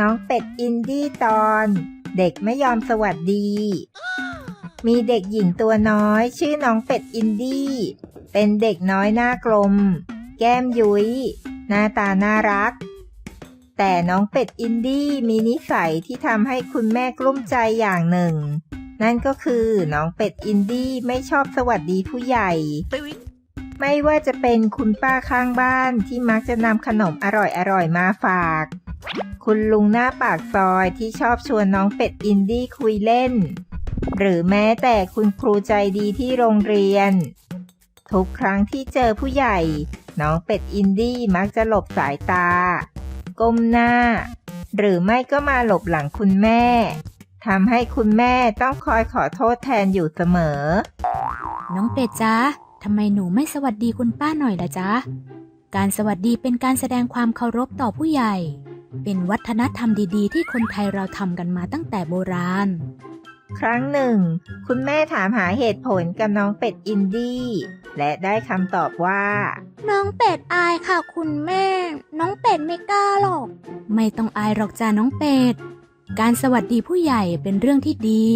น้องเป็ดอินดี้ตอน เด็กไม่ยอมสวัสดี มีเด็กหญิงตัวน้อย ชื่อน้องเป็ดอินดี้ เป็นเด็กน้อยหน้ากลม แก้มยุย้ย หน้าตาน่ารัก แต่น้องเป็ดอินดี้มีนิสัยที่ทำให้คุณแม่กลุ้มใจอย่างหนึ่ง นั่นก็คือน้องเป็ดอินดี้ไม่ชอบสวัสดีผู้ใหญ่ไม่ว่าจะเป็นคุณป้าข้างบ้านที่มักจะนำขนมอร่อยๆมาฝาก คุณลุงหน้าปากซอยที่ชอบชวนน้องเป็ดอินดี้คุยเล่น หรือแม้แต่คุณครูใจดีที่โรงเรียน ทุกครั้งที่เจอผู้ใหญ่ น้องเป็ดอินดี้มักจะหลบสายตา ก้มหน้า หรือไม่ก็มาหลบหลังคุณแม่ทำให้คุณแม่ต้องคอยขอโทษแทนอยู่เสมอ น้องเป็ดจ๊ะทำไมหนูไม่สวัสดีคุณป้าหน่อยล่ะจ๊ะ การสวัสดีเป็นการแสดงความเคารพต่อผู้ใหญ่ เป็นวัฒนธรรมดีๆ ที่คนไทยเราทำกันมาตั้งแต่โบราณ ครั้งหนึ่ง คุณแม่ถามหาเหตุผลกับน้องเป็ดอินดี้ และได้คำตอบว่า น้องเป็ดอายค่ะคุณแม่ น้องเป็ดไม่กล้าหรอก ไม่ต้องอายหรอกจ้าน้องเป็ด การสวัสดีผู้ใหญ่เป็นเรื่องที่ดี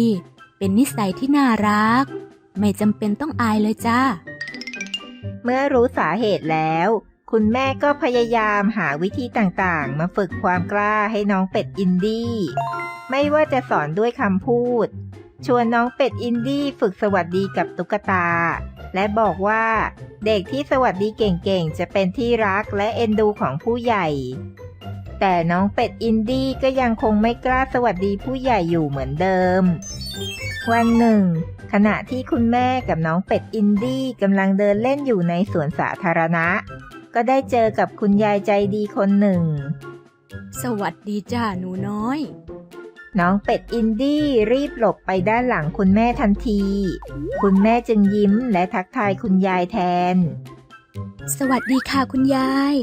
เป็นนิสัยที่น่ารัก ไม่จำเป็นต้องอายเลยจ้าเมื่อรู้สาเหตุแล้ว คุณแม่ก็พยายามหาวิธีต่างๆ มาฝึกความกล้าให้น้องเป็ดอินดี้ ไม่ว่าจะสอนด้วยคำพูด ชวนน้องเป็ดอินดี้ฝึกสวัสดีกับตุ๊กตา และบอกว่าเด็กที่สวัสดีเก่งๆ จะเป็นที่รักและเอ็นดูของผู้ใหญ่ แต่น้องเป็ดอินดี้ก็ยังคงไม่กล้าสวัสดีผู้ใหญ่อยู่เหมือนเดิม วันหนึ่งขณะที่คุณแม่กับน้องเป็ดอินดี้กำลังเดินเล่นอยู่ในสวนสาธารณะ ก็ได้เจอกับคุณยายใจดีคนหนึ่ง สวัสดีจ้าหนูน้อย น้องเป็ดอินดี้รีบหลบไปด้านหลังคุณแม่ทันที คุณแม่จึงยิ้มและทักทายคุณยายแทน สวัสดีค่ะคุณยาย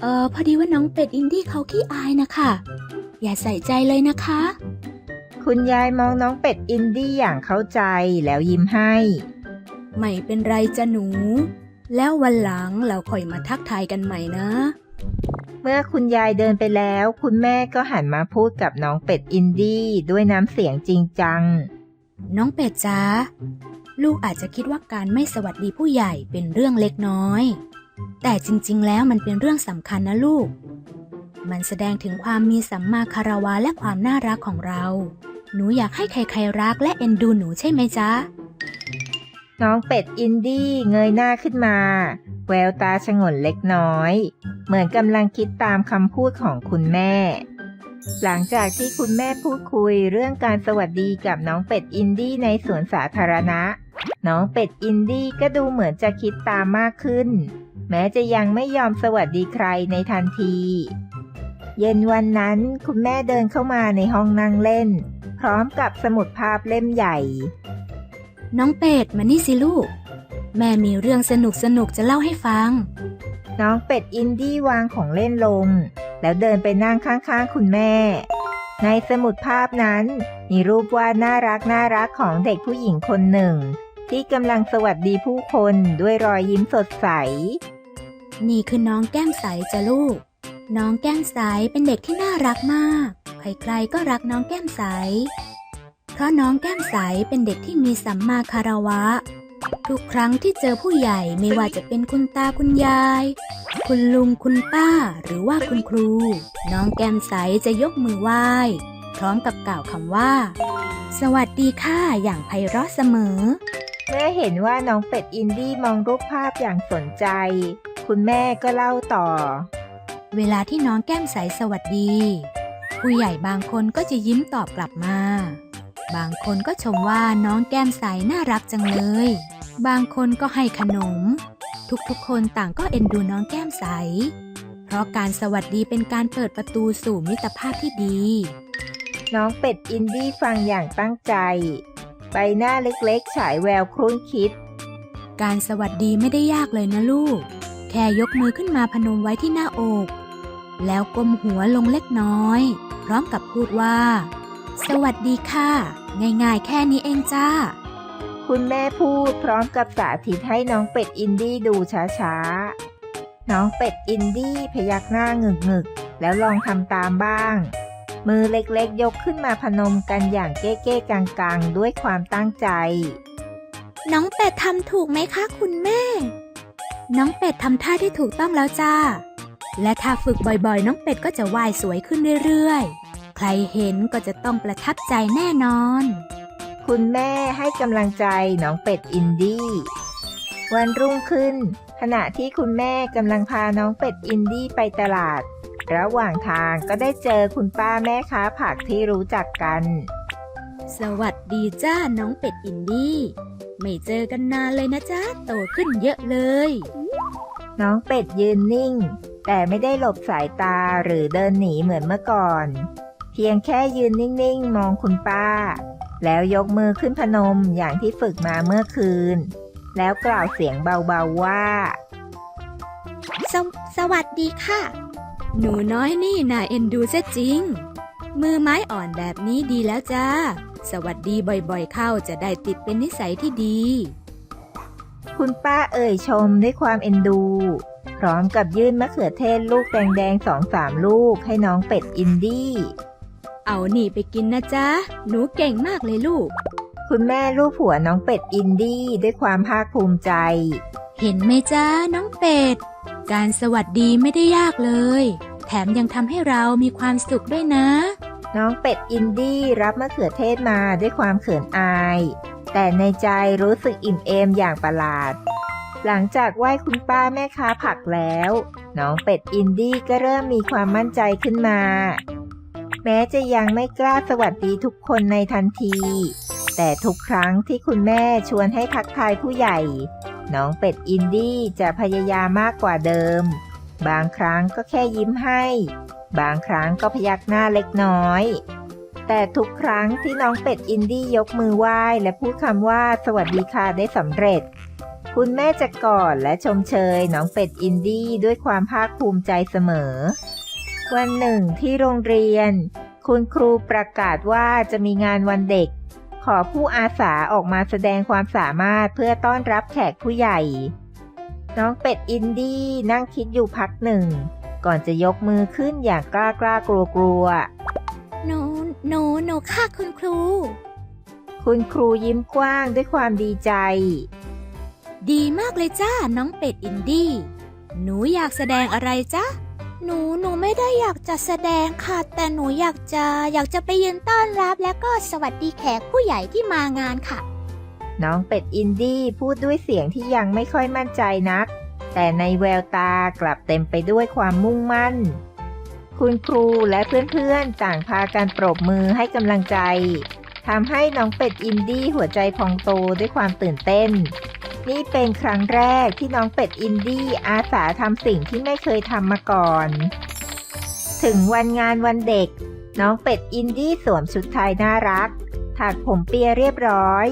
เออพอดีว่าน้องเป็ดอินดี้เขาขี้อายนะคะ อย่าใส่ใจเลยนะคะ คุณยายมองน้องเป็ดอินดี้อย่างเข้าใจแล้วยิ้มให้ ไม่เป็นไรจ้ะหนู แล้ววันหลังเราค่อยมาทักทายกันใหม่นะ เมื่อคุณยายเดินไปแล้ว คุณแม่ก็หันมาพูดกับน้องเป็ดอินดี้ด้วยน้ำเสียงจริงจัง น้องเป็ดจ้าลูกอาจจะคิดว่าการไม่สวัสดีผู้ใหญ่เป็นเรื่องเล็กน้อย แต่จริงๆ แล้วมันเป็นเรื่องสำคัญนะลูก มันแสดงถึงความมีสัมมาคารวะและความน่ารักของเรา หนูอยากให้ใครๆรักและเอ็นดูหนูใช่ไหมจ๊ะ น้องเป็ดอินดี้เงยหน้าขึ้นมา แววตาชงนเล็กน้อย เหมือนกำลังคิดตามคำพูดของคุณแม่ หลังจากที่คุณแม่พูดคุยเรื่องการสวัสดีกับน้องเป็ดอินดี้ในสวนสาธารณะ น้องเป็ดอินดี้ก็ดูเหมือนจะคิดตามมากขึ้น แม้จะยังไม่ยอมสวัสดีใครในทันที เย็นวันนั้นคุณแม่เดินเข้ามาในห้องนั่งเล่น พร้อมกับสมุดภาพเล่มใหญ่ น้องเป็ดมานี่สิลูก แม่มีเรื่องสนุกสนุกๆจะเล่าให้ฟัง น้องเป็ดอินดี้วางของเล่นลง แล้วเดินไปนั่งข้างๆคุณแม่ ในสมุดภาพนั้น มีรูปวาดน่ารักน่ารักของเด็กผู้หญิงคนหนึ่ง ที่กำลังสวัสดีผู้คนด้วยรอยยิ้มสดใส นี่คือน้องแก้มใสจ้ะลูก น้องแก้มใสเป็นเด็กที่น่ารักมาก ใครๆก็รักน้องแก้มใส เพราะน้องแก้มใสเป็นเด็กที่มีสัมมาคารวะ ทุกครั้งที่เจอผู้ใหญ่ไม่ว่าจะเป็นคุณตาคุณยาย คุณลุงคุณป้าหรือว่าคุณครู น้องแก้มใสจะยกมือไหว้ พร้อมกับกล่าวคำว่า สวัสดีค่ะอย่างไพเราะเสมอ เมื่อเห็นว่าน้องเป็ดอินดี้มองรูปภาพอย่างสนใจ คุณแม่ก็เล่าต่อ เวลาที่น้องแก้มใสสวัสดี ผู้ใหญ่บางคนก็จะยิ้มตอบกลับมา บางคนก็ชมว่าน้องแก้มใสน่ารักจังเลย บางคนก็ให้ขนม ทุกๆ คนต่างก็เอ็นดูน้องแก้มใส เพราะการสวัสดีเป็นการเปิดประตูสู่มิตรภาพที่ดี น้องเป็ดอินดี้ฟังอย่างตั้งใจ ใบหน้าเล็กๆ ฉายแววครุ่นคิด การสวัสดีไม่ได้ยากเลยนะลูก แค่ยกมือขึ้นมาพนมไว้ที่หน้าอก แล้วก้มหัวลงเล็กน้อย พร้อมกับพูดว่า สวัสดีค่ะ ง่ายๆ แค่นี้เองจ้า คุณแม่พูดพร้อมกับสาธิตให้น้องเป็ดอินดี้ดูช้าๆ น้องเป็ดอินดี้พยักหน้างึกๆ แล้วลองทำตามบ้าง มือเล็กๆ ยกขึ้นมาพนมกันอย่างเก้ๆกังๆ ด้วยความตั้งใจ น้องเป็ดทำถูกไหมคะคุณแม่ น้องเป็ดทำท่าที่ถูกต้องแล้วจ้า และถ้าฝึกบ่อยๆ น้องเป็ดก็จะว่ายสวยขึ้นเรื่อยๆ ใครเห็นก็จะต้องประทับใจแน่นอน คุณแม่ให้กำลังใจน้องเป็ดอินดี้ วันรุ่งขึ้น ขณะที่คุณแม่กำลังพาน้องเป็ดอินดี้ไปตลาด ระหว่างทางก็ได้เจอคุณป้าแม่ค้าผักที่รู้จักกัน สวัสดีจ้าน้องเป็ดอินดี้ ไม่เจอกันนานเลยนะจ๊ะโตขึ้นเยอะเลย น้องเป็ดยืนนิ่งแต่ไม่ได้หลบสายตาหรือเดินหนีเหมือนเมื่อก่อน เพียงแค่ยืนนิ่งๆ มองคุณป้า แล้วยกมือขึ้นพนมอย่างที่ฝึกมาเมื่อคืน แล้วกล่าวเสียงเบาๆว่าสวสวัสดีค่ะ หนูน้อยนี่น่าเอ็นดูเสียจริง มือไม้อ่อนแบบนี้ดีแล้วจ้า สวัสดีบ่อยๆ เข้าจะได้ติดเป็นนิสัยที่ดี คุณป้าเอ่ยชมด้วยความเอ็นดู พร้อมกับยื่นมะเขือเทศลูกแดงๆสองสามลูกให้น้องเป็ดอินดี้ เอานี่ไปกินนะจ๊ะ หนูเก่งมากเลยลูก คุณแม่ลูกผัวน้องเป็ดอินดี้ด้วยความภาคภูมิใจ เห็นไหมจ้าน้องเป็ด การสวัสดีไม่ได้ยากเลย แถมยังทำให้เรามีความสุขด้วยนะ น้องเป็ดอินดี้รับมะเขือเทศมาด้วยความเขินอาย แต่ในใจรู้สึกอิ่มเอมอย่างประหลาด หลังจากไหว้คุณป้าแม่ค้าผักแล้ว น้องเป็ดอินดี้ก็เริ่มมีความมั่นใจขึ้นมา แม้จะยังไม่กล้าสวัสดีทุกคนในทันที แต่ทุกครั้งที่คุณแม่ชวนให้ทักทายผู้ใหญ่ น้องเป็ดอินดี้จะพยายามมากกว่าเดิม บางครั้งก็แค่ยิ้มให้ บางครั้งก็พยักหน้าเล็กน้อย แต่ทุกครั้งที่น้องเป็ดอินดี้ยกมือไหว้และพูดคำว่าสวัสดีค่ะได้สำเร็จ คุณแม่จะกอดและชมเชยน้องเป็ดอินดี้ด้วยความภาคภูมิใจเสมอ วันหนึ่งที่โรงเรียน คุณครูประกาศว่าจะมีงานวันเด็ก ขอผู้อาสาออกมาแสดงความสามารถเพื่อต้อนรับแขกผู้ใหญ่ น้องเป็ดอินดี้นั่งคิดอยู่พักหนึ่ง ก่อนจะยกมือขึ้นอย่างกล้ากล้ากลัวกลัวหนูหนูหนูค่ะคุณครูๆคุณครูยิ้มกว้างด้วยความดีใจ ดีมากเลยจ้าน้องเป็ดอินดี้หนูอยากแสดงอะไรจ๊ะ หนูหนูไม่ได้อยากจะแสดงค่ะ แต่หนูอยากจะอยากจะไปยืนต้อนรับ และก็สวัสดีแขกผู้ใหญ่ที่มางานค่ะ น้องเป็ดอินดี้พูดด้วยเสียงที่ยังไม่ค่อยมั่นใจนัก แต่ในแววตากลับเต็มไปด้วยความมุ่งมั่น คุณครูและเพื่อนๆต่างพากันปรบมือให้กำลังใจทำให้น้องเป็ดอินดี้หัวใจพองโตด้วยความตื่นเต้น นี่เป็นครั้งแรกที่น้องเป็ดอินดี้อาสาทำสิ่งที่ไม่เคยทำมาก่อน ถึงวันงานวันเด็ก น้องเป็ดอินดี้สวมชุดไทยน่ารัก ถักผมเปียเรียบร้อย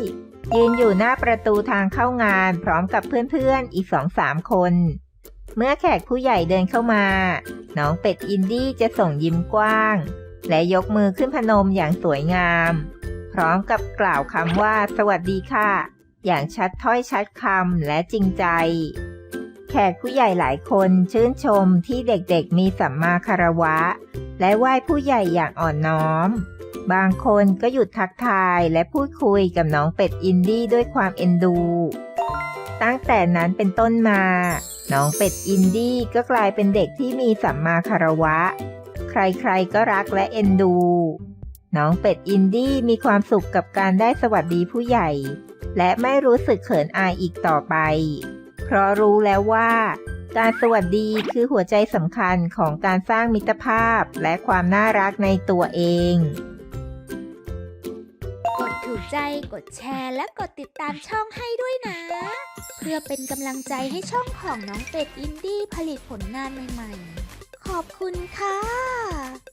ยืนอยู่หน้าประตูทางเข้างานพร้อมกับเพื่อนๆ อีกสองสามคน เมื่อแขกผู้ใหญ่เดินเข้ามา น้องเป็ดอินดี้จะส่งยิ้มกว้าง และยกมือขึ้นพนมอย่างสวยงาม พร้อมกับกล่าวคำว่า สวัสดีค่ะ อย่างชัดถ้อยชัดคำและจริงใจ แขกผู้ใหญ่หลายคนชื่นชมที่เด็กๆมีสัมมาคารวะ และไหว้ผู้ใหญ่อย่างอ่อนน้อม บางคนก็หยุดทักทายและพูดคุยกับน้องเป็ดอินดี้ด้วยความเอ็นดู ตั้งแต่นั้นเป็นต้นมา น้องเป็ดอินดี้ก็กลายเป็นเด็กที่มีสัมมาคารวะ ใครๆก็รักและเอ็นดูน้องเป็ดอินดี้มีความสุขกับการได้สวัสดีผู้ใหญ่ และไม่รู้สึกเขินอายอีกต่อไป เพราะรู้แล้วว่า การสวัสดีคือหัวใจสำคัญของการสร้างมิตรภาพและความน่ารักในตัวเอง กดถูกใจ กดแชร์ และกดติดตามช่องให้ด้วยนะ เพื่อเป็นกำลังใจให้ช่องของน้องเป็ดอินดี้ผลิตผลงานใหม่ ๆ ขอบคุณค่ะ